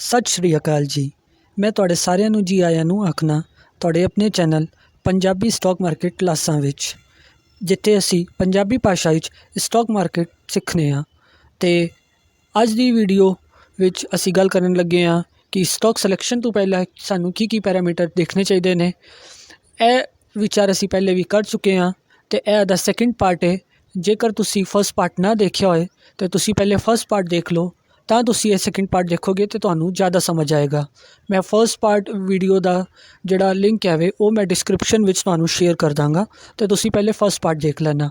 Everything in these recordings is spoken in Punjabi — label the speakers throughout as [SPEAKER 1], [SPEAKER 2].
[SPEAKER 1] ਸਤਿ ਸ਼੍ਰੀ ਅਕਾਲ ਜੀ। ਮੈਂ ਤੁਹਾਡੇ ਸਾਰਿਆਂ ਨੂੰ ਜੀ ਆਇਆਂ ਨੂੰ ਆਖਣਾ, ਤੁਹਾਡੇ ਆਪਣੇ ਚੈਨਲ ਪੰਜਾਬੀ ਸਟਾਕ ਮਾਰਕੀਟ ਕਲਾਸਾਂ ਵਿੱਚ, ਜਿੱਥੇ ਅਸੀਂ ਪੰਜਾਬੀ ਭਾਸ਼ਾ ਵਿੱਚ ਸਟਾਕ ਮਾਰਕੀਟ ਸਿੱਖਦੇ ਹਾਂ। ਅਤੇ ਅੱਜ ਦੀ ਵੀਡੀਓ ਵਿੱਚ ਅਸੀਂ ਗੱਲ ਕਰਨ ਲੱਗੇ ਹਾਂ ਕਿ ਸਟਾਕ ਸਿਲੈਕਸ਼ਨ ਤੋਂ ਪਹਿਲਾਂ ਸਾਨੂੰ ਕੀ ਕੀ ਪੈਰਾਮੀਟਰ ਦੇਖਣੇ ਚਾਹੀਦੇ ਨੇ। ਇਹ ਵਿਚਾਰ ਅਸੀਂ ਪਹਿਲੇ ਵੀ ਕਰ ਚੁੱਕੇ ਹਾਂ ਅਤੇ ਇਹ ਦਾ ਸੈਕਿੰਡ ਪਾਰਟ ਹੈ। ਜੇਕਰ ਤੁਸੀਂ ਫਸਟ ਪਾਰਟ ਨਾ ਦੇਖਿਆ ਹੋਏ, ਤਾਂ ਤੁਸੀਂ ਪਹਿਲੇ ਫਸਟ ਪਾਰਟ ਦੇਖ ਲਓ। ਤਾਂ ਤੁਸੀਂ ਇਹ ਸੈਕਿੰਡ ਪਾਰਟ ਦੇਖੋਗੇ ਤੇ ਤੁਹਾਨੂੰ ਜ਼ਿਆਦਾ ਸਮਝ ਆਏਗਾ। ਮੈਂ ਫਸਟ ਪਾਰਟ ਵੀਡੀਓ ਦਾ ਜਿਹੜਾ ਲਿੰਕ ਹੈ ਵੇ, ਉਹ ਮੈਂ ਡਿਸਕ੍ਰਿਪਸ਼ਨ ਵਿੱਚ ਤੁਹਾਨੂੰ ਸ਼ੇਅਰ ਕਰ ਦਾਂਗਾ। ਤੇ ਤੁਸੀਂ ਪਹਿਲੇ ਫਸਟ ਪਾਰਟ ਦੇਖ ਲੈਣਾ।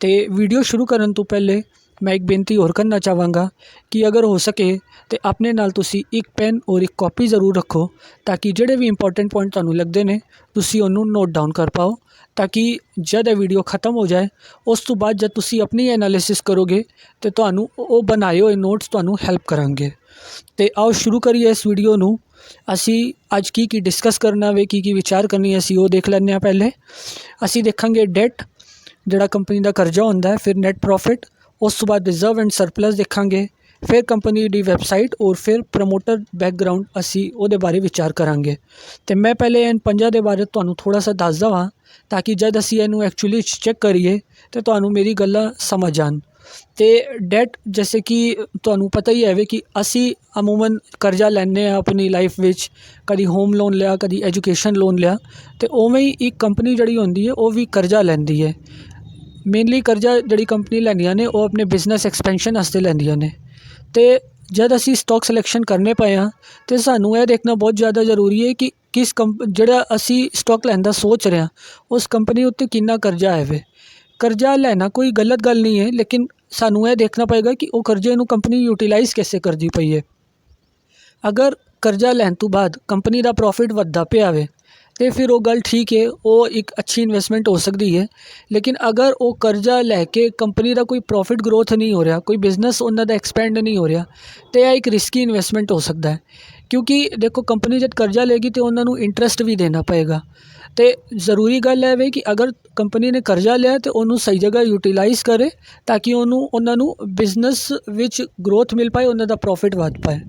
[SPEAKER 1] ਤੇ ਵੀਡੀਓ ਸ਼ੁਰੂ ਕਰਨ ਤੋਂ ਪਹਿਲੇ ਮੈਂ ਇੱਕ ਬੇਨਤੀ ਹੋਰ ਕਰਨਾ ਚਾਹਾਂਗਾ ਕਿ ਅਗਰ ਹੋ ਸਕੇ ਤੇ ਆਪਣੇ ਨਾਲ ਤੁਸੀਂ ਇੱਕ ਪੈਨ ਔਰ ਇੱਕ ਕਾਪੀ ਜ਼ਰੂਰ ਰੱਖੋ, ਤਾਂ ਕਿ ਜਿਹੜੇ ਵੀ ਇੰਪੋਰਟੈਂਟ ਪੁਆਇੰਟ ਤੁਹਾਨੂੰ ਲੱਗਦੇ ਨੇ, ਤੁਸੀਂ ਉਹਨੂੰ ਨੋਟ ਡਾਊਨ ਕਰ ਪਾਓ। ਤਾਂ ਕਿ ਜਦ ਇਹ ਵੀਡੀਓ ਖਤਮ ਹੋ ਜਾਏ, ਉਸ ਤੋਂ ਬਾਅਦ ਜਦ ਤੁਸੀਂ ਆਪਣੀ ਐਨਾਲਿਸਿਸ ਕਰੋਗੇ, ਤੇ ਤੁਹਾਨੂੰ ਉਹ ਬਣਾਏ ਹੋਏ ਨੋਟਸ ਤੁਹਾਨੂੰ ਹੈਲਪ ਕਰਾਂਗੇ। ਤੇ ਆਓ ਸ਼ੁਰੂ ਕਰੀਏ ਇਸ ਵੀਡੀਓ ਨੂੰ। ਅਸੀਂ ਅੱਜ ਕੀ ਕੀ ਡਿਸਕਸ ਕਰਨਾ ਵੇ, ਕੀ ਕੀ ਵਿਚਾਰ ਕਰਨੀ ਹੈ, ਅਸੀਂ ਉਹ ਦੇਖ ਲੈਂਦੇ ਹਾਂ ਪਹਿਲੇ। ਅਸੀਂ ਦੇਖਾਂਗੇ ਡੈਟ ਜਿਹੜਾ ਕੰਪਨੀ ਦਾ ਕਰਜ਼ਾ ਹੁੰਦਾ ਹੈ, ਫਿਰ ਨੈਟ ਪ੍ਰੋਫਿਟ ਉਸ ਤੋਂ ਬਾਅਦ ਰਿਜ਼ਰਵ ਐਂਡ ਸਰਪਲਸ ਦੇਖਾਂਗੇ। ਫਿਰ ਕੰਪਨੀ ਦੀ ਵੈਬਸਾਈਟ ਔਰ ਫਿਰ ਪ੍ਰਮੋਟਰ ਬੈਕਗਰਾਊਂਡ ਅਸੀਂ ਉਹਦੇ ਬਾਰੇ ਵਿਚਾਰ ਕਰਾਂਗੇ। ਅਤੇ ਮੈਂ ਪਹਿਲੇ ਇਹਨਾਂ ਪੰਜਾਂ ਦੇ ਬਾਰੇ ਤੁਹਾਨੂੰ ਥੋੜ੍ਹਾ ਸਾ ਦੱਸ ਦੇਵਾਂ ਤਾਂ ਕਿ ਜਦ ਅਸੀਂ ਇਹਨੂੰ ਐਕਚੁਅਲੀ ਚੈੱਕ ਕਰੀਏ, ਤਾਂ ਤੁਹਾਨੂੰ ਮੇਰੀ ਗੱਲਾਂ ਸਮਝ ਆਣ ਅਤੇ ਡੈਟ ਜੈਸੇ ਕਿ ਤੁਹਾਨੂੰ ਪਤਾ ਹੀ ਹੈ ਵੇ ਕਿ ਅਸੀਂ ਅਮੂਮਨ ਕਰਜ਼ਾ ਲੈਂਦੇ ਹਾਂ ਆਪਣੀ ਲਾਈਫ ਵਿੱਚ, ਕਦੀ ਹੋਮ ਲੋਨ ਲਿਆ, ਕਦੀ ਐਜੂਕੇਸ਼ਨ ਲੋਨ ਲਿਆ ਅਤੇ ਉਵੇਂ ਹੀ ਇੱਕ ਕੰਪਨੀ ਜਿਹੜੀ ਹੁੰਦੀ ਹੈ, ਉਹ ਵੀ ਕਰਜ਼ਾ ਲੈਂਦੀ ਹੈ। ਮੇਨਲੀ ਕਰਜ਼ਾ ਜਿਹੜੀ ਕੰਪਨੀ ਲੈਂਦੀਆਂ ਨੇ, ਉਹ ਆਪਣੇ ਬਿਜ਼ਨਸ ਐਕਸਪੈਂਸ਼ਨ ਵਾਸਤੇ ਲੈਂਦੀਆਂ ਨੇ। ਅਤੇ ਜਦ ਅਸੀਂ ਸਟੋਕ ਸਿਲੈਕਸ਼ਨ ਕਰਨੇ ਪਏ ਹਾਂ, ਤਾਂ ਸਾਨੂੰ ਇਹ ਦੇਖਣਾ ਬਹੁਤ ਜ਼ਿਆਦਾ ਜ਼ਰੂਰੀ ਹੈ ਕਿ ਕਿਸ ਕੰਪ, ਜਿਹੜਾ ਅਸੀਂ ਸਟੋਕ ਲੈਣ ਦਾ ਸੋਚ ਰਹੇ ਹਾਂ, ਉਸ ਕੰਪਨੀ ਉੱਤੇ ਕਿੰਨਾ ਕਰਜ਼ਾ ਹੈ ਵੇ ਕਰਜ਼ਾ ਲੈਣਾ ਕੋਈ ਗਲਤ ਗੱਲ ਨਹੀਂ ਹੈ, ਲੇਕਿਨ ਸਾਨੂੰ ਇਹ ਦੇਖਣਾ ਪਏਗਾ ਕਿ ਉਹ ਕਰਜ਼ੇ ਨੂੰ ਕੰਪਨੀ ਯੂਟੀਲਾਈਜ਼ ਕਿਵੇਂ ਕਰਦੀ ਪਈ ਹੈ। ਅਗਰ ਕਰਜ਼ਾ ਲੈਣ ਤੋਂ ਬਾਅਦ ਕੰਪਨੀ ਦਾ ਪ੍ਰੋਫਿਟ ਵੱਧਦਾ ਪਿਆ ਵੇ ਤੇ ਫਿਰ ਉਹ ਗੱਲ ਠੀਕ ਹੈ, ਉਹ ਇੱਕ ਅੱਛੀ ਇਨਵੈਸਟਮੈਂਟ ਹੋ ਸਕਦੀ ਹੈ। ਲੇਕਿਨ ਅਗਰ ਉਹ ਕਰਜ਼ਾ ਲੈ ਕੇ ਕੰਪਨੀ ਦਾ ਕੋਈ ਪ੍ਰੋਫਿਟ ਗਰੋਥ ਨਹੀਂ ਹੋ ਰਿਹਾ, ਕੋਈ ਬਿਜ਼ਨਸ ਉਹਨਾਂ ਦਾ ਐਕਸਪੈਂਡ ਨਹੀਂ ਹੋ ਰਿਹਾ, ਤੇ ਇਹ ਇੱਕ ਰਿਸਕੀ ਇਨਵੈਸਟਮੈਂਟ ਹੋ ਸਕਦਾ ਹੈ। ਕਿਉਂਕਿ ਦੇਖੋ ਕੰਪਨੀ ਜਦ ਕਰਜ਼ਾ ਲਏਗੀ ਤੇ ਉਹਨਾਂ ਨੂੰ ਇੰਟਰਸਟ ਵੀ ਦੇਣਾ ਪਏਗਾ। ਅਤੇ ਜ਼ਰੂਰੀ ਗੱਲ ਹੈ ਵੇ ਕਿ ਅਗਰ ਕੰਪਨੀ ਨੇ ਕਰਜ਼ਾ ਲਿਆ ਤਾਂ ਉਹਨੂੰ ਸਹੀ ਜਗ੍ਹਾ ਯੂਟੀਲਾਈਜ਼ ਕਰੇ ਤਾਂ ਕਿ ਉਹਨੂੰ, ਉਹਨਾਂ ਨੂੰ ਬਿਜ਼ਨਸ ਵਿੱਚ ਗਰੋਥ ਮਿਲ ਪਾਏ, ਉਹਨਾਂ ਦਾ ਪ੍ਰੋਫਿਟ ਵੱਧ ਪਾਏ।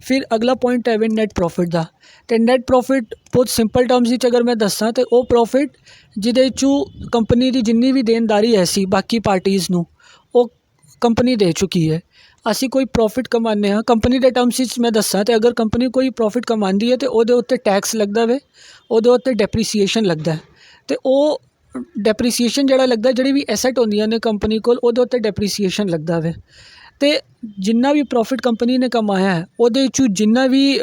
[SPEAKER 1] ਫਿਰ ਅਗਲਾ ਪੁਆਇੰਟ ਹੈ ਵੇ ਨੈਟ ਪ੍ਰੋਫਿਟ ਦਾ। ਅਤੇ ਨੈਟ ਪ੍ਰੋਫਿਟ ਬਹੁਤ ਸਿੰਪਲ ਟਰਮਸ ਵਿੱਚ ਅਗਰ ਮੈਂ ਦੱਸਾਂ ਤਾਂ ਉਹ ਪ੍ਰੋਫਿਟ ਜਿਹਦੇ ਚੋਂ ਕੰਪਨੀ ਦੀ ਜਿੰਨੀ ਵੀ ਦੇਣਦਾਰੀ ਹੈ ਸੀ, ਬਾਕੀ ਪਾਰਟੀਜ਼ ਨੂੰ ਕੰਪਨੀ ਦੇ ਚੁੱਕੀ ਹੈ। ਅਸੀਂ ਕੋਈ ਪ੍ਰੋਫਿਟ ਕਮਾਉਂਦੇ ਹਾਂ। ਕੰਪਨੀ ਦੇ ਟਰਮਸ ਵਿੱਚ ਮੈਂ ਦੱਸਾਂ ਤੇ ਅਗਰ ਕੰਪਨੀ ਕੋਈ ਪ੍ਰੋਫਿਟ ਕਮਾਉਂਦੀ ਹੈ ਤਾਂ ਉਹਦੇ ਉੱਤੇ ਟੈਕਸ ਲੱਗਦਾ ਵੇ, ਉਹਦੇ ਉੱਤੇ ਡੈਪਰੀਸੀਏਸ਼ਨ ਲੱਗਦਾ ਅਤੇ ਉਹ ਡੈਪਰੀਸੀਏਸ਼ਨ ਜਿਹੜਾ ਲੱਗਦਾ, ਜਿਹੜੀ ਵੀ ਐਸੈਟ ਹੁੰਦੀਆਂ ਨੇ ਕੰਪਨੀ ਕੋਲ, ਉਹਦੇ ਉੱਤੇ ਡੈਪਰੀਸੀਏਸ਼ਨ ਲੱਗਦਾ ਵੇ। ਅਤੇ ਜਿੰਨਾ ਵੀ ਪ੍ਰੋਫਿਟ ਕੰਪਨੀ ਨੇ ਕਮਾਇਆ ਹੈ, ਉਹਦੇ ਚੋਂ ਜਿੰਨਾ ਵੀ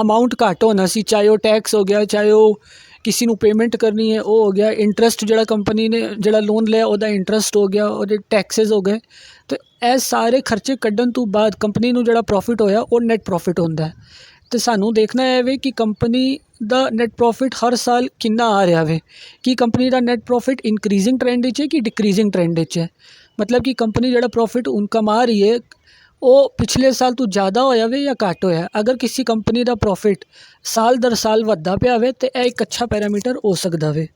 [SPEAKER 1] ਅਮਾਊਂਟ ਘੱਟ ਹੋਣਾ ਸੀ, ਚਾਹੇ ਉਹ ਟੈਕਸ ਹੋ ਗਿਆ, ਚਾਹੇ ਉਹ ਕਿਸੇ ਨੂੰ ਪੇਮੈਂਟ ਕਰਨੀ ਹੈ, ਉਹ ਹੋ ਗਿਆ ਇੰਟਰਸਟ ਜਿਹੜਾ ਕੰਪਨੀ ਨੇ ਜਿਹੜਾ ਲੋਨ ਲਿਆ, ਉਹਦਾ ਇੰਟਰਸਟ ਹੋ ਗਿਆ, ਉਹਦੇ ਟੈਕਸਸ ਹੋ ਗਏ। ਤੇ ਇਹ ਸਾਰੇ ਖਰਚੇ ਕੱਢਣ ਤੋਂ ਬਾਅਦ ਕੰਪਨੀ ਨੂੰ ਜਿਹੜਾ ਪ੍ਰੋਫਿਟ ਹੋਇਆ, ਉਹ ਨੈਟ ਪ੍ਰੋਫਿਟ ਹੁੰਦਾ ਹੈ। ਤੇ ਸਾਨੂੰ ਦੇਖਣਾ ਹੈ ਵੇ ਕਿ ਕੰਪਨੀ ਦਾ ਨੈਟ ਪ੍ਰੋਫਿਟ ਹਰ ਸਾਲ ਕਿੰਨਾ ਆ ਰਿਹਾ ਵੇ। ਕਿ ਕੰਪਨੀ ਦਾ ਨੈਟ ਪ੍ਰੋਫਿਟ ਇਨਕਰੀਜ਼ਿੰਗ ਟ੍ਰੈਂਡ ਵਿੱਚ ਹੈ ਕਿ ਡਿਕਰੀਜ਼ਿੰਗ ਟ੍ਰੈਂਡ ਵਿੱਚ ਹੈ। ਮਤਲਬ ਕਿ ਕੰਪਨੀ ਜਿਹੜਾ ਪ੍ਰੋਫਿਟ ਹੁਣ ਕਮਾ ਰਹੀ ਹੈ ਉਹ ਪਿਛਲੇ ਸਾਲ ਤੋਂ ਜ਼ਿਆਦਾ ਹੋਇਆ ਵੇ ਜਾਂ ਘੱਟ ਹੋਇਆ? ਅਗਰ ਕਿਸੇ ਕੰਪਨੀ ਦਾ ਪ੍ਰੋਫਿਟ ਸਾਲ ਦਰ ਸਾਲ ਵੱਧਦਾ ਪਿਆ ਵੇ, ਤਾਂ ਇਹ ਇੱਕ ਅੱਛਾ ਪੈਰਾਮੀਟਰ ਹੋ ਸਕਦਾ ਵੇ।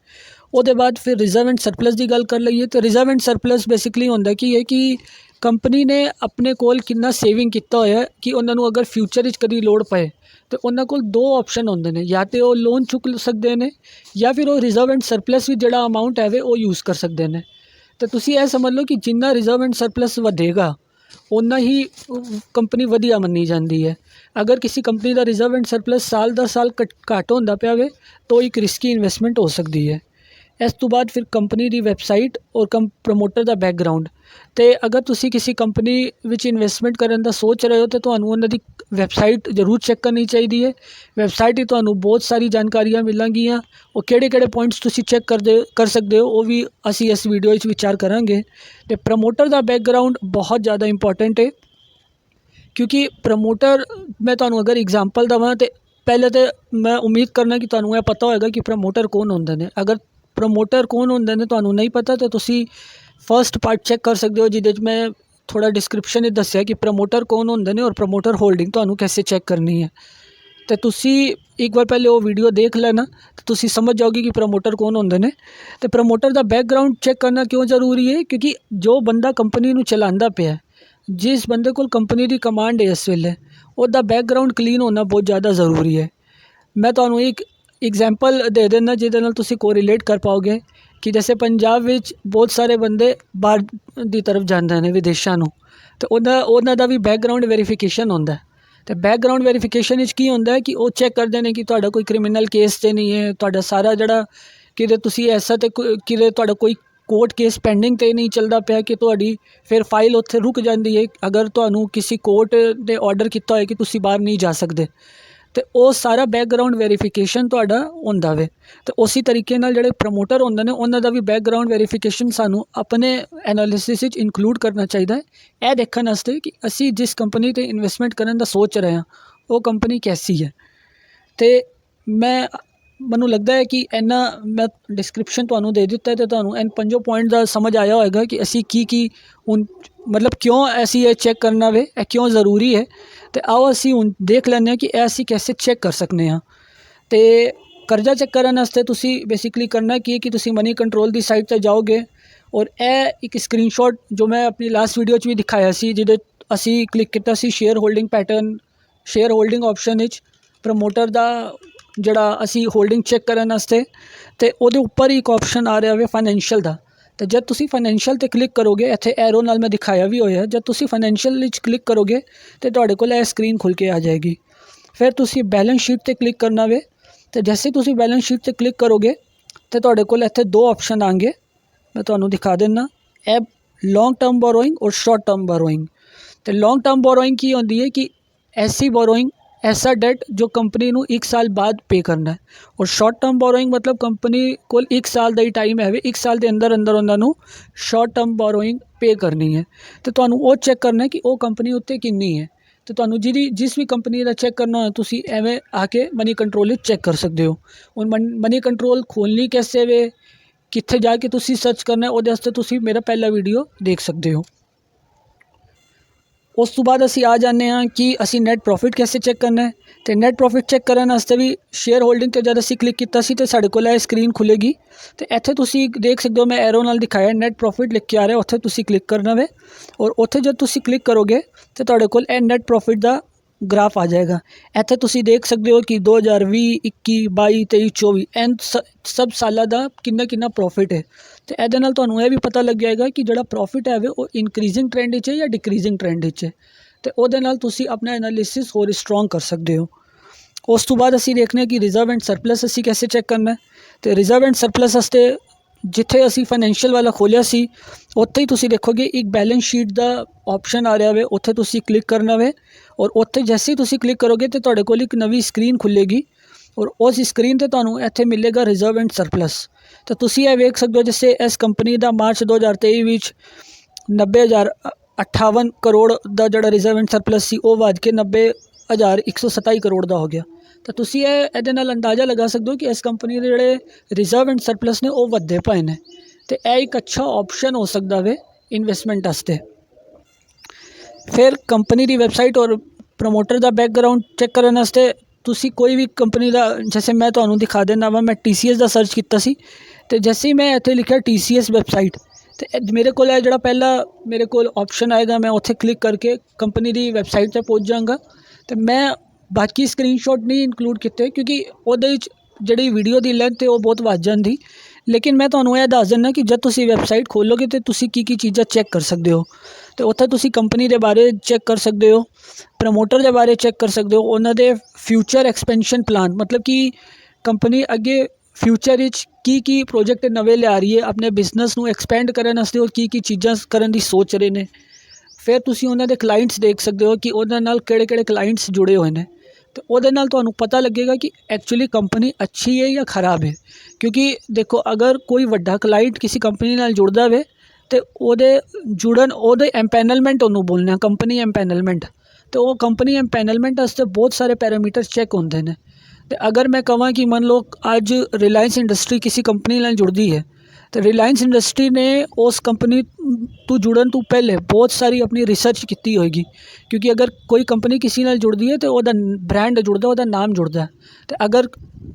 [SPEAKER 1] ਉਹਦੇ ਬਾਅਦ ਫਿਰ ਰਿਜ਼ਰਵ ਐਂਡ ਸਰਪਲਸ ਦੀ ਗੱਲ ਕਰ ਲਈਏ, ਤਾਂ ਰਿਜ਼ਰਵ ਐਂਡ ਸਰਪਲਸ ਬੇਸਿਕਲੀ ਹੁੰਦਾ ਕੀ ਹੈ ਕਿ ਕੰਪਨੀ ਨੇ ਆਪਣੇ ਕੋਲ ਕਿੰਨਾ ਸੇਵਿੰਗ ਕੀਤਾ ਹੋਇਆ ਕਿ ਉਹਨਾਂ ਨੂੰ ਅਗਰ ਫਿਊਚਰ ਵਿੱਚ ਕਦੀ ਲੋੜ ਪਏ, ਤੇ ਉਹਨਾਂ ਕੋਲ ਦੋ ਆਪਸ਼ਨ ਹੁੰਦੇ ਨੇ। ਜਾਂ ਤੇ ਉਹ ਲੋਨ ਚੁੱਕ ਸਕਦੇ ਨੇ, ਜਾਂ ਫਿਰ ਉਹ ਰਿਜ਼ਰਵ ਐਂਡ ਸਰਪਲਸ ਵੀ ਜਿਹੜਾ ਅਮਾਉਂਟ ਹੈ ਵੇ ਉਹ ਯੂਜ਼ ਕਰ ਸਕਦੇ ਨੇ। ਤੇ ਤੁਸੀਂ ਇਹ ਸਮਝ ਲਓ ਕਿ ਜਿੰਨਾ ਰਿਜ਼ਰਵ ਐਂਡ ਸਰਪਲਸ ਵਧੇਗਾ ਉਨਾ ਹੀ ਕੰਪਨੀ ਵਧੀਆ ਮੰਨੀ ਜਾਂਦੀ ਹੈ। ਅਗਰ ਕਿਸੇ ਕੰਪਨੀ ਦਾ ਰਿਜ਼ਰਵ ਐਂਡ ਸਰਪਲਸ ਸਾਲ ਦਾ ਸਾਲ ਘੱਟ ਹੁੰਦਾ ਪਿਆ ਵੇ ਤਾਂ ਉਹ ਇੱਕ ਰਿਸਕੀ ਇਨਵੈਸਟਮੈਂਟ ਹੋ ਸਕਦੀ ਹੈ। ਇਸ ਤੋਂ ਬਾਅਦ ਫਿਰ ਕੰਪਨੀ ਦੀ ਵੈਬਸਾਈਟ ਔਰ ਕੰਪ ਪ੍ਰਮੋਟਰ ਦਾ ਬੈਕਗ੍ਰਾਉਂਡ ਅਤੇ ਅਗਰ ਤੁਸੀਂ ਕਿਸੇ ਕੰਪਨੀ ਵਿੱਚ ਇਨਵੈਸਟਮੈਂਟ ਕਰਨ ਦਾ ਸੋਚ ਰਹੇ ਹੋ, ਤਾਂ ਤੁਹਾਨੂੰ ਉਹਨਾਂ ਦੀ ਵੈਬਸਾਈਟ ਜ਼ਰੂਰ ਚੈੱਕ ਕਰਨੀ ਚਾਹੀਦੀ ਹੈ। ਵੈਬਸਾਈਟ 'ਤੇ ਤੁਹਾਨੂੰ ਬਹੁਤ ਸਾਰੀ ਜਾਣਕਾਰੀਆਂ ਮਿਲਣਗੀਆਂ ਉਹ ਕਿਹੜੇ ਕਿਹੜੇ ਪੁਆਇੰਟਸ ਤੁਸੀਂ ਚੈੱਕ ਕਰਦੇ ਕਰ ਸਕਦੇ ਹੋ, ਉਹ ਵੀ ਅਸੀਂ ਇਸ ਵੀਡੀਓ ਵਿੱਚ ਵਿਚਾਰ ਕਰਾਂਗੇ। ਅਤੇ ਪ੍ਰਮੋਟਰ ਦਾ ਬੈਕਗ੍ਰਾਉਂਡ ਬਹੁਤ ਜ਼ਿਆਦਾ ਇੰਪੋਰਟੈਂਟ ਹੈ। ਕਿਉਂਕਿ ਪ੍ਰਮੋਟਰ ਮੈਂ ਤੁਹਾਨੂੰ ਅਗਰ ਐਗਜ਼ਾਮਪਲ ਦਵਾਂ, ਤਾਂ ਪਹਿਲੇ ਤਾਂ ਮੈਂ ਉਮੀਦ ਕਰਨਾ ਕਿ ਤੁਹਾਨੂੰ ਇਹ ਪਤਾ ਹੋਏਗਾ ਕਿ ਪ੍ਰਮੋਟਰ ਕੌਣ ਹੁੰਦੇ ਨੇ। ਅਗਰ ਪ੍ਰਮੋਟਰ ਕੌਣ ਹੁੰਦੇ ਨੇ ਤੁਹਾਨੂੰ ਨਹੀਂ ਪਤਾ ਤਾਂ ਤੁਸੀਂ ਫਸਟ ਪਾਰਟ ਚੈੱਕ ਕਰ ਸਕਦੇ ਹੋ, ਜਿਹਦੇ 'ਚ ਮੈਂ ਥੋੜ੍ਹਾ ਡਿਸਕ੍ਰਿਪਸ਼ਨ ਵਿੱਚ ਦੱਸਿਆ ਕਿ ਪ੍ਰਮੋਟਰ ਕੌਣ ਹੁੰਦੇ ਨੇ ਔਰ ਪ੍ਰਮੋਟਰ ਹੋਲਡਿੰਗ ਤੁਹਾਨੂੰ ਕੈਸੇ ਚੈੱਕ ਕਰਨੀ ਹੈ। ਤੇ ਤੁਸੀਂ ਇੱਕ ਵਾਰ ਪਹਿਲੇ ਉਹ ਵੀਡੀਓ ਦੇਖ ਲੈਣਾ, ਤੇ ਤੁਸੀਂ ਸਮਝ ਜਾਓਗੇ ਕਿ ਪ੍ਰਮੋਟਰ ਕੌਣ ਹੁੰਦੇ ਨੇ। ਤੇ ਪ੍ਰਮੋਟਰ ਦਾ ਬੈਕਗ੍ਰਾਉਂਡ ਚੈੱਕ ਕਰਨਾ ਕਿਉਂ ਜ਼ਰੂਰੀ ਹੈ? ਕਿਉਂਕਿ ਜੋ ਬੰਦਾ ਕੰਪਨੀ ਨੂੰ ਚਲਾਉਂਦਾ ਪਿਆ, ਜਿਸ ਬੰਦੇ ਕੋਲ ਕੰਪਨੀ ਦੀ ਕਮਾਂਡ ਹੈ ਇਸ ਵੇਲੇ, ਉਹਦਾ ਬੈਕਗਰਾਉਂਡ ਕਲੀਨ ਹੋਣਾ ਬਹੁਤ ਜ਼ਿਆਦਾ ਜ਼ਰੂਰੀ ਹੈ। ਮੈਂ ਤੁਹਾਨੂੰ ਇੱਕ ਇਗਜ਼ੈਂਪਲ ਦੇ ਦਿੰਦਾ ਜਿਹਦੇ ਨਾਲ ਤੁਸੀਂ ਕੋਰਿਲੇਟ ਕਰ ਪਾਓਗੇ ਕਿ ਜੈਸੇ ਪੰਜਾਬ ਵਿੱਚ ਬਹੁਤ ਸਾਰੇ ਬੰਦੇ ਬਾਹਰ ਦੀ ਤਰਫ ਜਾਂਦੇ ਨੇ ਵਿਦੇਸ਼ਾਂ ਨੂੰ, ਤੇ ਉਹਦਾ, ਉਹਨਾਂ ਦਾ ਵੀ ਬੈਕਗਰਾਉਂਡ ਵੈਰੀਫਿਕੇਸ਼ਨ ਹੁੰਦਾ। ਹੈ ਤੇ ਬੈਕਗਰਾਉਂਡ ਵੈਰੀਫਿਕੇਸ਼ਨ ਵਿੱਚ ਕੀ ਹੁੰਦਾ ਕਿ ਉਹ ਚੈੱਕ ਕਰਦੇ ਨੇ ਕਿ ਤੁਹਾਡਾ ਕੋਈ ਕ੍ਰਿਮੀਨਲ ਕੇਸ ਤੇ ਨਹੀਂ ਹੈ, ਤੁਹਾਡਾ ਸਾਰਾ ਜਿਹੜਾ ਕਿਤੇ ਤੁਸੀਂ ਐਸਾ ਤੇ ਕੋਈ- ਕਿਤੇ ਤੁਹਾਡਾ ਕੋਈ ਕੋਰਟ ਕੇਸ ਪੈਂਡਿੰਗ ਤੇ ਨਹੀਂ ਚੱਲਦਾ ਪਿਆ ਕਿ ਤੁਹਾਡੀ ਫਿਰ ਫਾਈਲ ਉੱਥੇ ਰੁਕ ਜਾਂਦੀ ਹੈ। ਅਗਰ ਤੁਹਾਨੂੰ ਕਿਸੇ ਕੋਰਟ ਨੇ ਆਰਡਰ ਕੀਤਾ ਹੋਏ ਕਿ ਤੁਸੀਂ ਬਾਹਰ ਨਹੀਂ ਜਾ ਸਕਦੇ ਅਤੇ ਉਹ ਸਾਰਾ ਬੈਕਗਰਾਊਂਡ ਵੈਰੀਫਿਕੇਸ਼ਨ ਤੁਹਾਡਾ ਹੁੰਦਾ ਵੇ। ਅਤੇ ਉਸੇ ਤਰੀਕੇ ਨਾਲ ਜਿਹੜੇ ਪ੍ਰਮੋਟਰ ਹੁੰਦੇ ਨੇ, ਉਹਨਾਂ ਦਾ ਵੀ ਬੈਕਗਰਾਊਂਡ ਵੈਰੀਫਿਕੇਸ਼ਨ ਸਾਨੂੰ ਆਪਣੇ ਐਨਾਲਿਸਿਸ ਵਿੱਚ ਇਨਕਲੂਡ ਕਰਨਾ ਚਾਹੀਦਾ ਹੈ। ਇਹ ਦੇਖਣ ਵਾਸਤੇ ਕਿ ਅਸੀਂ ਜਿਸ ਕੰਪਨੀ ਤੇ ਇਨਵੈਸਟਮੈਂਟ ਕਰਨ ਦਾ ਸੋਚ ਰਹੇ ਹਾਂ, ਉਹ ਕੰਪਨੀ ਕੈਸੀ ਹੈ। ਅਤੇ ਮੈਂ, ਮੈਨੂੰ ਲੱਗਦਾ ਹੈ ਕਿ ਇੰਨਾ ਮੈਂ ਡਿਸਕ੍ਰਿਪਸ਼ਨ ਤੁਹਾਨੂੰ ਦੇ ਦਿੱਤਾ ਹੈ ਤੇ ਤੁਹਾਨੂੰ ਇਨ ਪੰਜੋ ਪੁਆਇੰਟ ਦਾ ਸਮਝ ਆਇਆ ਹੋਏਗਾ ਕਿ ਅਸੀਂ ਕੀ ਕੀ ਹੁਣ ਮਤਲਬ ਕਿਉਂ ਅਸੀਂ ਇਹ ਚੈੱਕ ਕਰਨਾ ਵੇ? ਇਹ ਕਿਉਂ ਜ਼ਰੂਰੀ ਹੈ? ਤੇ ਆਓ ਅਸੀਂ ਹੁਣ ਦੇਖ ਲੈਂਦੇ ਹਾਂ ਕਿ ਇਹ ਅਸੀਂ ਕੈਸੇ ਚੈੱਕ ਕਰ ਸਕਨੇ ਹਾਂ। ਤੇ ਕਰਜ਼ਾ ਚੈੱਕ ਕਰਨ ਵਾਸਤੇ ਤੁਸੀਂ ਬੇਸਿਕਲੀ ਕਰਨਾ ਕੀ ਕਿ ਤੁਸੀਂ ਮਨੀ ਕੰਟਰੋਲ ਦੀ ਸਾਈਟ ਤੇ ਜਾਓਗੇ ਔਰ ਇਹ ਇੱਕ ਸਕਰੀਨਸ਼ਾਟ ਜੋ ਮੈਂ ਆਪਣੀ ਲਾਸਟ ਵੀਡੀਓ 'ਚ ਵੀ ਦਿਖਾਇਆ ਸੀ, ਜਿਹਦੇ ਅਸੀਂ ਕਲਿੱਕ ਕੀਤਾ ਸੀ share holding pattern share holding option ਵਿੱਚ ਪ੍ਰਮੋਟਰ ਦਾ ਜਿਹੜਾ ਅਸੀਂ ਹੋਲਡਿੰਗ ਚੈੱਕ ਕਰਨ ਵਾਸਤੇ ਤੇ ਉਹਦੇ ਉੱਪਰ ਹੀ ਇੱਕ ਆਪਸ਼ਨ ਆ ਰਿਹਾ ਵੇ ਫਾਈਨੈਂਸ਼ੀਅਲ ਦਾ। ਤੇ ਜਦ ਤੁਸੀਂ ਫਾਈਨੈਂਸ਼ੀਅਲ ਤੇ ਕਲਿੱਕ ਕਰੋਗੇ, ਇੱਥੇ ਐਰੋ ਨਾਲ ਮੈਂ ਦਿਖਾਇਆ ਵੀ ਹੋਇਆ, ਜਦ ਤੁਸੀਂ ਫਾਈਨੈਂਸ਼ੀਅਲ ਵਿੱਚ ਕਲਿੱਕ ਕਰੋਗੇ, ਤੇ ਤੁਹਾਡੇ ਕੋਲ ਇਹ ਸਕਰੀਨ ਖੁੱਲ ਕੇ ਆ ਜਾਏਗੀ। ਫਿਰ ਤੁਸੀਂ ਬੈਲੈਂਸ ਸ਼ੀਟ ਤੇ ਕਲਿੱਕ ਕਰਨਾ ਵੇ, ਤੇ ਜੈਸੇ ਹੀ ਤੁਸੀਂ ਬੈਲੈਂਸ ਸ਼ੀਟ ਤੇ ਕਲਿੱਕ ਕਰੋਗੇ, ਤੇ ਤੁਹਾਡੇ ਕੋਲ ਇੱਥੇ ਦੋ ਆਪਸ਼ਨ ਆਣਗੇ। ਮੈਂ ਤੁਹਾਨੂੰ ਦਿਖਾ ਦਿੰਦਾ ਇਹ ਲੌਂਗ ਟਰਮ ਬੋਰੋਇੰਗ ਔਰ ਸ਼ਾਰਟ ਟਰਮ ਬੋਰੋਇੰਗ ਤੇ ਲੌਂਗ ਟਰਮ ਬੋਰੋਇੰਗ ਕੀ ਹੁੰਦੀ ਹੈ ਕਿ ਐਸੀ ਬੋਰੋਇੰਗ ਐਸਾ ਡੈਟ ਜੋ ਕੰਪਨੀ ਨੂੰ 1 ਸਾਲ ਬਾਅਦ ਪੇ ਕਰਨਾ ਹੈ ਔਰ ਸ਼ਾਰਟ ਟਰਮ ਬੋਰੋਇੰਗ ਮਤਲਬ ਕੰਪਨੀ ਕੋਲ 1 ਸਾਲ ਦਾ ਹੀ ਟਾਈਮ ਹੈ ਵੇ 1 ਸਾਲ ਦੇ ਅੰਦਰ ਅੰਦਰ ਉਹਨਾਂ ਨੂੰ ਸ਼ਾਰਟ ਟਰਮ ਬੋਰੋਇੰਗ ਪੇ ਕਰਨੀ ਹੈ ਤੇ ਤੁਹਾਨੂੰ ਉਹ ਚੈੱਕ ਕਰਨਾ ਹੈ ਕਿ ਉਹ ਕੰਪਨੀ ਉੱਤੇ ਕਿੰਨੀ ਹੈ ਤੇ ਤੁਹਾਨੂੰ ਜਿਹਦੀ ਜਿਸ ਵੀ ਕੰਪਨੀ ਦਾ ਚੈੱਕ ਕਰਨਾ ਹੋਏ ਤੁਸੀਂ ਐਵੇਂ ਆ ਕੇ ਮਨੀ ਕੰਟਰੋਲ ਵਿੱਚ ਚੈੱਕ ਕਰ ਸਕਦੇ ਹੋ ਹੁਣ ਮਨੀ ਕੰਟਰੋਲ ਖੋਲਣੀ ਕੈਸੇ ਵੇ ਕਿੱਥੇ ਜਾ ਕੇ ਤੁਸੀਂ ਸਰਚ ਕਰਨਾ ਉਹਦੇ ਵਾਸਤੇ ਤੁਸੀਂ ਮੇਰਾ ਪਹਿਲਾ ਵੀਡੀਓ ਦੇਖ ਸਕਦੇ ਹੋ ਉਸ ਤੋਂ ਬਾਅਦ ਅਸੀਂ ਆ ਜਾਂਦੇ ਹਾਂ ਕਿ ਅਸੀਂ ਨੈਟ ਪ੍ਰੋਫਿਟ ਕਿਵੇਂ ਚੈੱਕ ਕਰਨਾ ਹੈ। ਤੇ ਨੈਟ ਪ੍ਰੋਫਿਟ ਚੈੱਕ ਕਰਨ ਵਾਸਤੇ ਵੀ ਸ਼ੇਅਰ ਹੋਲਡਿੰਗ ਤੇ ਜਦ ਅਸੀਂ ਕਲਿੱਕ ਕੀਤਾ ਸੀ ਤੇ ਸਾਡੇ ਕੋਲ ਇਹ ਸਕਰੀਨ ਖੁੱਲੇਗੀ ਤੇ ਇੱਥੇ ਤੁਸੀਂ ਦੇਖ ਸਕਦੇ ਹੋ ਮੈਂ ਐਰੋ ਨਾਲ ਦਿਖਾਇਆ ਨੈਟ ਪ੍ਰੋਫਿਟ ਲਿਖ ਕੇ ਆ ਰਿਹਾ, ਉੱਥੇ ਤੁਸੀਂ ਕਲਿੱਕ ਕਰਨਾ ਵੇ। ਔਰ ਉੱਥੇ ਜਦ ਤੁਸੀਂ ਕਲਿੱਕ ਕਰੋਗੇ ਤੇ ਤੁਹਾਡੇ ਕੋਲ ਇਹ ਨੈਟ ਪ੍ਰੋਫਿਟ ਦਾ ਗ੍ਰਾਫ ਆ ਜਾਏਗਾ। ਇੱਥੇ ਤੁਸੀਂ ਦੇਖ ਸਕਦੇ ਹੋ ਕਿ 2020 21 22 23 24 ਐਨ ਸਭ ਸਾਲਾਂ ਦਾ ਕਿੰਨਾ ਕਿੰਨਾ ਪ੍ਰੋਫਿਟ ਹੈ। ਤੇ ਇਹਦੇ ਨਾਲ ਤੁਹਾਨੂੰ ਇਹ ਵੀ ਪਤਾ ਲੱਗ ਜਾਏਗਾ ਕਿ ਜਿਹੜਾ ਪ੍ਰੋਫਿਟ ਹੈ ਉਹ ਇਨਕਰੀਜ਼ਿੰਗ ਟ੍ਰੈਂਡ ਵਿੱਚ ਹੈ ਜਾਂ ਡਿਕਰੀਜ਼ਿੰਗ ਟ੍ਰੈਂਡ ਵਿੱਚ ਹੈ। ਤੇ ਉਹਦੇ ਨਾਲ ਤੁਸੀਂ ਆਪਣਾ ਐਨਾਲਿਸਿਸ ਹੋਰ ਸਟਰੋਂਗ ਕਰ ਸਕਦੇ ਹੋ। ਉਸ ਤੋਂ ਬਾਅਦ ਅਸੀਂ ਦੇਖਨੇ ਕਿ ਰਿਜ਼ਰਵ ਐਂਡ ਸਰਪਲਸ ਅਸੀਂ ਕੈਸੇ ਚੈੱਕ ਕਰਨਾ ਹੈ। ਤੇ ਰਿਜ਼ਰਵ ਐਂਡ ਸਰਪਲਸ ਵਾਸਤੇ ਜਿੱਥੇ ਅਸੀਂ ਫਾਈਨੈਂਸ਼ੀਅਲ ਵਾਲਾ ਖੋਲਿਆ ਸੀ, ਉੱਥੇ ਹੀ ਤੁਸੀਂ ਦੇਖੋਗੇ ਇੱਕ ਬੈਲੈਂਸ ਸ਼ੀਟ ਦਾ ਆਪਸ਼ਨ ਆ ਰਿਹਾ ਵੇ, ਉੱਥੇ ਤੁਸੀਂ ਕਲਿੱਕ ਕਰਨਾ ਵੇ ਔਰ ਉੱਥੇ ਜੈਸੇ ਹੀ ਤੁਸੀਂ ਕਲਿੱਕ ਕਰੋਗੇ ਤੇ ਤੁਹਾਡੇ ਕੋਲ ਇੱਕ ਨਵੀਂ ਸਕਰੀਨ ਖੁੱਲੇਗੀ ਔਰ ਉਸ ਸਕਰੀਨ ਤੇ ਤੁਹਾਨੂੰ ਇੱਥੇ ਮਿਲੇਗਾ ਰਿਜ਼ਰਵ ਐਂਡ ਸਰਪਲਸ ਤਾਂ ਤੁਸੀਂ ਇਹ ਵੇਖ ਸਕਦੇ ਹੋ ਜਿਵੇਂ ਇਸ ਕੰਪਨੀ ਦਾ ਮਾਰਚ 2023 ਵਿੱਚ 90058 ਕਰੋੜ ਦਾ ਜਿਹੜਾ ਰਿਜ਼ਰਵ ਐਂਡ ਸਰਪਲਸ ਸੀ, ਉਹ ਵੱਧ ਕੇ 90127 ਕਰੋੜ ਦਾ ਹੋ ਗਿਆ। ਤਾਂ ਤੁਸੀਂ ਇਹ, ਇਹਦੇ ਨਾਲ ਅੰਦਾਜ਼ਾ ਲਗਾ ਸਕਦੇ ਹੋ ਕਿ ਇਸ ਕੰਪਨੀ ਦੇ ਜਿਹੜੇ ਰਿਜ਼ਰਵ ਐਂਡ ਸਰਪਲਸ ਨੇ, ਉਹ ਵੱਧੇ ਪਏ ਨੇ। ਤੇ ਇਹ ਇੱਕ ਅੱਛਾ ਆਪਸ਼ਨ ਹੋ ਸਕਦਾ ਵੇ ਇਨਵੈਸਟਮੈਂਟ ਵਾਸਤੇ। ਫਿਰ ਕੰਪਨੀ ਦੀ ਵੈਬਸਾਈਟ ਔਰ ਪ੍ਰਮੋਟਰ ਦਾ ਬੈਕਗ੍ਰਾਉਂਡ ਚੈੱਕ ਕਰਨ ਵਾਸਤੇ ਤੁਸੀਂ ਕੋਈ ਵੀ ਕੰਪਨੀ ਦਾ, ਜੈਸੇ ਮੈਂ ਤੁਹਾਨੂੰ ਦਿਖਾ ਦਿੰਦਾ ਵਾ, ਮੈਂ TCS ਦਾ ਸਰਚ ਕੀਤਾ ਸੀ। ਤੇ ਜੈਸੇ ਹੀ ਮੈਂ ਇੱਥੇ ਲਿਖਿਆ TCS ਵੈਬਸਾਈਟ ਤੇ ਇਹ ਮੇਰੇ ਕੋਲ ਇਹ ਜਿਹੜਾ ਪਹਿਲਾ ਮੇਰੇ ਕੋਲ ਆਪਸ਼ਨ ਆਏਗਾ, ਮੈਂ ਉੱਥੇ ਕਲਿੱਕ ਕਰਕੇ ਕੰਪਨੀ ਦੀ ਵੈਬਸਾਈਟ ਤੇ ਪਹੁੰਚ ਜਾਵਾਂਗਾ। ਤੇ ਮੈਂ ਬਾਕੀ ਸਕਰੀਨਸ਼ਾਟ ਨਹੀਂ ਇਨਕਲੂਡ ਕੀਤੇ ਕਿਉਂਕਿ ਉਹਦੇ ਵਿੱਚ ਜਿਹੜੀ ਵੀਡੀਓ ਦੀ ਲੈਂਥ ਹੈ ਉਹ ਬਹੁਤ ਵੱਧ ਜਾਂਦੀ। ਲੇਕਿਨ ਮੈਂ ਤੁਹਾਨੂੰ ਇਹ ਦੱਸ ਦਿੰਦਾ ਕਿ ਜਦ ਤੁਸੀਂ ਵੈਬਸਾਈਟ ਖੋਲੋਗੇ ਤੇ ਤੁਸੀਂ ਕੀ ਕੀ ਚੀਜ਼ਾਂ ਚੈੱਕ ਕਰ ਸਕਦੇ ਹੋ। ਤੇ ਉੱਥੇ ਤੁਸੀਂ ਕੰਪਨੀ ਦੇ ਬਾਰੇ ਚੈੱਕ ਕਰ ਸਕਦੇ ਹੋ ਪ੍ਰਮੋਟਰ ਦੇ ਬਾਰੇ ਚੈੱਕ ਕਰ ਸਕਦੇ ਹੋ, ਉਹਨਾਂ ਦੇ ਫਿਊਚਰ ਐਕਸਪੈਂਸ਼ਨ ਪਲਾਨ ਮਤਲਬ ਕਿ ਕੰਪਨੀ ਅੱਗੇ ਫਿਊਚਰ ਵਿੱਚ ਕੀ ਕੀ ਪ੍ਰੋਜੈਕਟ ਨਵੇਂ ਲਿਆ ਰਹੀ ਹੈ, ਆਪਣੇ ਬਿਜ਼ਨਸ ਨੂੰ ਐਕਸਪੈਂਡ ਕਰਨ ਵਾਸਤੇ ਉਹ ਕੀ ਕੀ ਚੀਜ਼ਾਂ ਕਰਨ ਦੀ ਸੋਚ ਰਹੇ ਨੇ। ਫਿਰ ਤੁਸੀਂ ਉਹਨਾਂ ਦੇ ਕਲਾਇੰਟਸ ਦੇਖ ਸਕਦੇ ਹੋ ਕਿ ਉਹਨਾਂ ਨਾਲ ਕਿਹੜੇ ਕਿਹੜੇ ਕਲਾਇੰਟਸ ਜੁੜੇ ਹੋਏ ਨੇ। ਤੇ ਉਹਦੇ ਨਾਲ ਤੁਹਾਨੂੰ ਪਤਾ ਲੱਗੇਗਾ ਕਿ ਐਕਚੁਅਲੀ ਕੰਪਨੀ ਅੱਛੀ ਹੈ ਜਾਂ ਖਰਾਬ ਹੈ। ਕਿਉਂਕਿ ਦੇਖੋ, ਅਗਰ ਕੋਈ ਵੱਡਾ ਕਲਾਇੰਟ ਕਿਸੇ ਕੰਪਨੀ ਨਾਲ ਜੁੜਦਾ ਵੇ, ਤੇ ਉਹਦੇ ਜੁੜਨ, ਉਹਦੇ ਐਮਪੈਨਲਮੈਂਟ ਉਹਨੂੰ ਬੋਲਣਾ ਕੰਪਨੀ ਐਮਪੈਨਲਮੈਂਟ ਤੇ ਉਹ ਕੰਪਨੀ ਐਮਪੈਨਲਮੈਂਟ ਵਾਸਤੇ ਬਹੁਤ ਸਾਰੇ ਪੈਰਾਮੀਟਰ ਚੈੱਕ ਹੁੰਦੇ ਨੇ। ਤੇ ਅਗਰ ਮੈਂ ਕਹਾਂ ਕਿ ਮੰਨ ਲਓ, ਅੱਜ ਰਿਲਾਇੰਸ ਇੰਡਸਟਰੀ ਕਿਸੇ ਕੰਪਨੀ ਨਾਲ ਜੁੜਦੀ ਹੈ ਤੇ ਰਿਲਾਇੰਸ ਇੰਡਸਟਰੀ ਨੇ ਉਸ ਕੰਪਨੀ ਤੋਂ ਜੁੜਨ ਤੋਂ ਪਹਿਲੇ ਬਹੁਤ ਸਾਰੀ ਆਪਣੀ ਰਿਸਰਚ ਕੀਤੀ ਹੋਏਗੀ। ਕਿਉਂਕਿ ਅਗਰ ਕੋਈ ਕੰਪਨੀ ਕਿਸੇ ਨਾਲ ਜੁੜਦੀ ਹੈ ਤਾਂ ਉਹਦਾ ਬ੍ਰਾਂਡ ਜੁੜਦਾ, ਉਹਦਾ ਨਾਮ ਜੁੜਦਾ। ਅਤੇ ਅਗਰ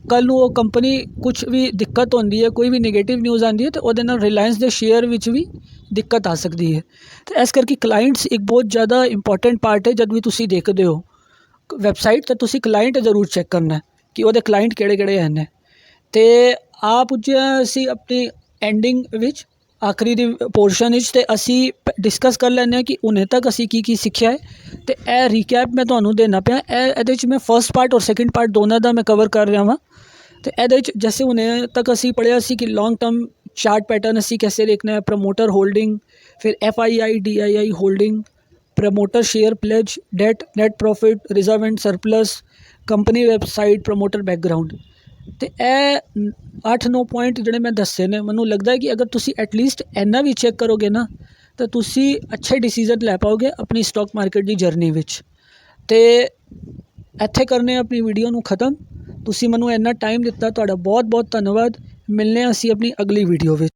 [SPEAKER 1] ਕੱਲ ਨੂੰ ਉਹ ਕੰਪਨੀ ਕੁਝ ਵੀ ਦਿੱਕਤ ਹੁੰਦੀ ਹੈ, ਕੋਈ ਵੀ ਨੈਗੇਟਿਵ ਨਿਊਜ਼ ਆਉਂਦੀ ਹੈ ਤਾਂ ਉਹਦੇ ਨਾਲ ਰਿਲਾਇੰਸ ਦੇ ਸ਼ੇਅਰ ਵਿੱਚ ਵੀ ਦਿੱਕਤ ਆ ਸਕਦੀ ਹੈ। ਤੇ ਇਸ ਕਰਕੇ ਕਲਾਇੰਟਸ ਇੱਕ ਬਹੁਤ ਜ਼ਿਆਦਾ ਇੰਪੋਰਟੈਂਟ ਪਾਰਟ ਹੈ, ਜਦ ਵੀ ਤੁਸੀਂ ਦੇਖਦੇ ਹੋ। ਵੈਬਸਾਈਟ ਤਾਂ ਤੁਸੀਂ ਕਲਾਇੰਟ ਜ਼ਰੂਰ ਚੈੱਕ ਕਰਨਾ ਕਿ ਉਹਦੇ ਕਲਾਇੰਟ ਕਿਹੜੇ ਕਿਹੜੇ ਹਨ। ਤੇ ਆਪ ਪੁੱਜਿਆ ਅਸੀਂ ਆਪਣੀ ਐਂਡਿੰਗ ਵਿੱਚ, ਆਖਰੀ ਦੀ ਪੋਰਸ਼ਨ ਵਿੱਚ ਤੇ ਅਸੀਂ ਡਿਸਕਸ ਕਰ ਲੈਂਦੇ ਹਾਂ ਕਿ ਉਹਨੇ ਤੱਕ ਅਸੀਂ ਕੀ ਕੀ ਸਿੱਖਿਆ ਹੈ। ਤੇ ਇਹ ਰੀਕੈਪ ਮੈਂ ਤੁਹਾਨੂੰ ਦੇਣਾ ਪਿਆ। ਇਹ ਇਹਦੇ ਵਿੱਚ ਮੈਂ ਫਰਸਟ ਪਾਰਟ ਔਰ ਸੈਕੰਡ ਪਾਰਟ ਦੋਨਾਂ ਦਾ ਮੈਂ ਕਵਰ ਕਰ ਰਿਹਾ ਹਾਂ ਤੇ ਇਹਦੇ ਵਿੱਚ ਜਿਵੇਂ ਉਹਨੇ ਤੱਕ ਅਸੀਂ ਪੜਿਆ ਸੀ ਕਿ ਲੌਂਗ ਟਰਮ ਚਾਰਟ ਪੈਟਰਨ ਅਸੀਂ ਕਿਵੇਂ ਦੇਖਣਾ ਹੈ ਪ੍ਰੋਮੋਟਰ ਹੋਲਡਿੰਗ ਫਿਰ F I I D I I holding promoter share pledge debt net profit reserve and surplus company website promoter background ਅਤੇ ਇਹ 8-9 ਪੁਆਇੰਟ ਜਿਹੜੇ ਮੈਂ ਦੱਸੇ ਨੇ, ਮੈਨੂੰ ਲੱਗਦਾ ਕਿ ਅਗਰ ਤੁਸੀਂ ਐਟਲੀਸਟ ਇੰਨਾ ਵੀ ਚੈੱਕ ਕਰੋਗੇ ਨਾ, ਤਾਂ ਤੁਸੀਂ ਅੱਛੇ ਡਿਸੀਜਨ ਲੈ ਪਾਓਗੇ ਆਪਣੀ ਸਟਾਕ ਮਾਰਕੀਟ ਦੀ ਜਰਨੀ ਵਿੱਚ। ਅਤੇ ਇੱਥੇ ਕਰਨੇ ਆਪਣੀ ਵੀਡੀਓ ਨੂੰ ਖਤਮ। ਤੁਸੀਂ ਮੈਨੂੰ ਇੰਨਾ ਟਾਈਮ ਦਿੱਤਾ, ਤੁਹਾਡਾ ਬਹੁਤ ਬਹੁਤ ਧੰਨਵਾਦ। ਮਿਲਨੇ ਹਾਂ ਅਸੀਂ ਆਪਣੀ ਅਗਲੀ ਵੀਡੀਓ ਵਿੱਚ।